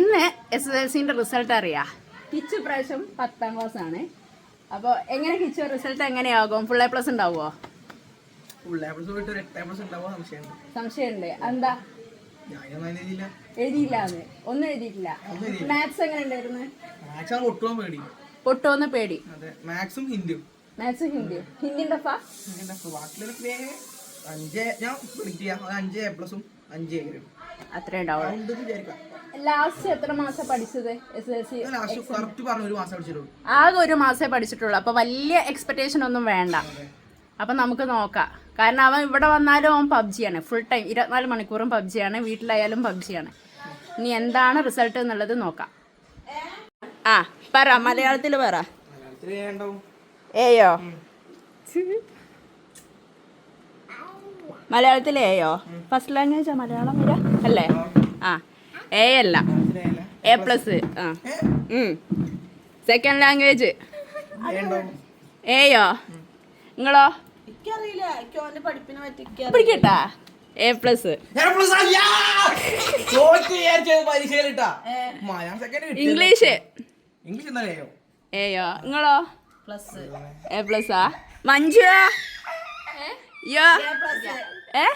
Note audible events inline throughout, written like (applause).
ഇന്ന് S S L സിന്റെ result അറിയാ? കിച്ചു പ്രാവശ്യം പത്താം ക്ലാസ് ആണ്. അപ്പോൾ എങ്ങനെ കിച്ചു? റിസൾട്ട് എങ്ങനെയാകും? ഫുൾ എ പ്ലസ് ഉണ്ടാവുമോ സംശയമുണ്ട്. എന്താ? എഴുതിയില്ല. ഒന്നും എഴുതിയിട്ടില്ല. മാത്സ് എങ്ങനെ ഉണ്ടായിരുന്നു പേടി. പൊട്ടോന്ന് പേടി. അതെ. മാത്സും ഹിന്ദിയും. മാത്സ് ഹിന്ദിന്റെ അഞ്ച് ഞാൻ പ്രിഡിക്റ്റ് ചെയ്യാം. അത് അഞ്ച് എ പ്ലസും അഞ്ച് അത്രേ ഉണ്ടാവുള്ളൂ. ഉണ്ടെന്ന് വിചാരിക്കാം? ലാസ്റ്റ് എത്ര മാസം പഠിച്ചത്? S L C last correct പറഞ്ഞ ഒരു മാസം പഠിച്ചിട്ടുള്ളൂ. ആകെ ഒരു മാസമേ പഠിച്ചിട്ടുള്ളൂ. അപ്പൊ വലിയ എക്സ്പെക്ടേഷൻ ഒന്നും വേണ്ട. അപ്പം നമുക്ക് നോക്കാം. കാരണം അവൻ ഇവിടെ വന്നാലും അവൻ പബ്ജിയാണ് ഫുൾ ടൈം ഇരുപത്തിനാല് മണിക്കൂറും പബ്ജിയാണ് വീട്ടിലായാലും പബ്ജിയാണ് ഇനി എന്താണ് റിസൾട്ട് എന്നുള്ളത് നോക്കാം. ആ പറ. മലയാളത്തിൽ പറ. ഏയോ മലയാളത്തിൽ എയോ ഫസ്റ്റ് ലാംഗ്വേജാ മലയാളം വരാ? അല്ലേ? ആ. എ അല്ല. എ പ്ലസ് ആ. സെക്കൻഡ് ലാംഗ്വേജ് എയോ ഏയോ നിങ്ങളോ? ഇംഗ്ലീഷ് എയോ നിങ്ങളോ പിടിക്കട്ടാ എ പ്ലസ് ആ. ഇംഗ്ലീഷ് ഏയോ നിങ്ങളോ? പ്ലസ് എ പ്ലസാ മഞ്ജു? യോ? ഏ?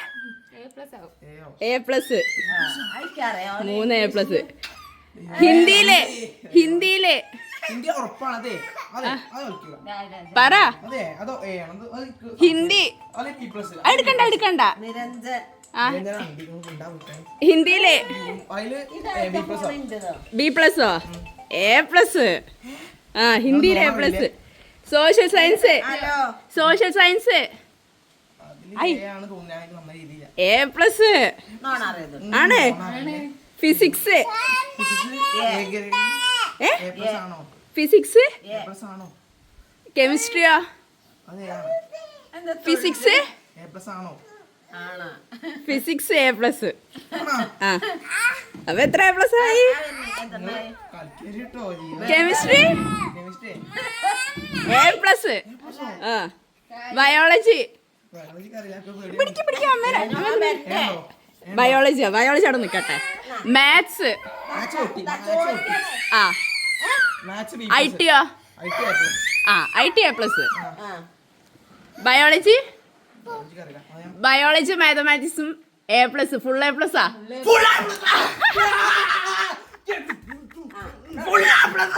എ പ്ലസ് മൂന്ന് എ പ്ലസ് ഹിന്ദിയിലെ ഹിന്ദിയിലെ. പറ. ഹിന്ദി. എടുക്കണ്ട എടുക്കണ്ട. ഹിന്ദിയിലെ. ബി പ്ലസ് ഉണ്ടോ ബി പ്ലസോ എ പ്ലസ് ആ? ഹിന്ദിയിലെ A plus social science hello social science A plus. ആണ്? ഫിസിക്സ്. എ പ്ലസ് ആണോ? ഫിസിക്സ്? എ പ്ലസ് ആണോ? കെമിസ്ട്രിയോ? ഫിസിക്സ്? എ പ്ലസ് ആണോ? ആണ്? Physics A plus. ആണോ? ആ. അപ്പൊ എത്ര എ പ്ലസ് ആയി? കെമിസ്ട്രി? A plus. ആ. ബയോളജി. ബയോളജിയോ ബയോളജി അവിടെ നിൽക്കട്ടെ. മാത്സ്. ആ. I plus. ടിയോ. ആ I T A plus biology biology മാത്തമാറ്റിക്സും A plus full A plus ആ? Full A plus.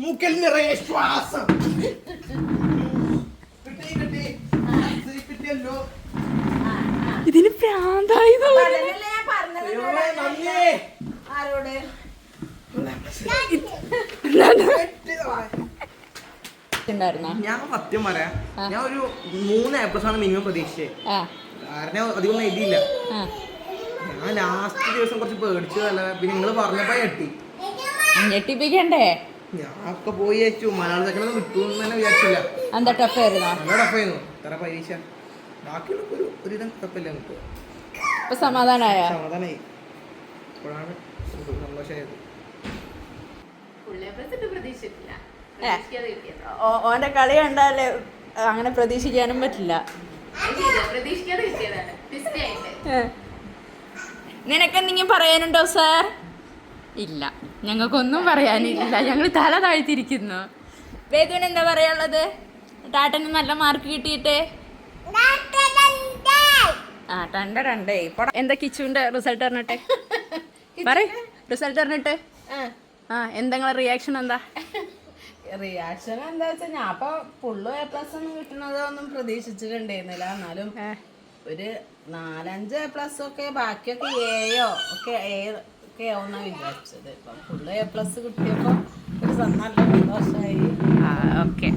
മൂക്കിൽ നിറയെ ശ്വാസം. ഇതിന് പ്രാന്തായി. ആരോട്? ഉണ്ടായിരുന്നോ? ഞാൻ സത്യം പറയാം. ഞാൻ ഒരു മൂന്ന് എ പ്ലസ് ആണ് മിനിമം പ്രതീക്ഷിച്ചത് കാരണം അധികം എഴുതിയില്ല. ഞാൻ ലാസ്റ്റ് ദിവസം കുറച്ച് പേടിച്ചതല്ല പിന്നെ നിങ്ങൾ പറഞ്ഞപ്പോ ഞെട്ടി. ഞെട്ടിപ്പിക്കണ്ടേ? ഞാൻ ഒക്കെ പോയി അയച്ചു മലയാള സെക്കൻഡ് കിട്ടുമെന്ന് തന്നെ വിചാരിച്ചില്ല. എന്താ ടഫ് ആയിരുന്നോ? നല്ല ടഫായിരുന്നു ഇത്ര പരീക്ഷ. ബാക്കിയുള്ള ഒരു ഒരുവിധം ടഫല്ല നമുക്ക്? ഇപ്പൊ സമാധാനായ? സമാധാനായി. ഇപ്പോഴാണ് സന്തോഷമായത്. ഓന്റെ കളി കണ്ടാലേ അങ്ങനെ പ്രതീക്ഷിക്കാനും പറ്റില്ല. നിനക്കെന്തെങ്കിലും പറയാനുണ്ടോ സാർ? ഇല്ല. ഞങ്ങൾക്കൊന്നും പറയാനില്ല. ഞങ്ങൾ തല താഴ്ത്തിരിക്കുന്നു വേദുവിന് എന്താ പറയാനുള്ളത്? ടാട്ടന് നല്ല മാർക്ക് കിട്ടിയിട്ട്. ആ ടണ്ട ടണ്ടേ ഇപ്പൊ എന്താ കിച്ചുവിന്റെ റിസൾട്ട് അറിഞ്ഞിട്ടെ (laughs) പറ റിസൾട്ട് അറിഞ്ഞിട്ട് ആ. എന്തെങ്കിലും റിയാക്ഷൻ എന്താ? (laughs) റിയാക്ഷൻ എന്താ വെച്ചാ ഞാൻ അപ്പൊ ഫുള്ള് എ പ്ലസ് ഒന്നും കിട്ടണതൊന്നും കണ്ടിരുന്നില്ല എന്നാലും ഒരു നാലഞ്ച് എ പ്ലസ് ഒക്കെ ബാക്കിയൊക്കെ എയോ ഒക്കെ എ ഒക്കെ ആവുന്ന വിചാരിച്ചത്. ഇപ്പം ഫുള്ള് എ പ്ലസ് കിട്ടിയപ്പോ ഒരു നല്ല സന്തോഷമായി ഓക്കെ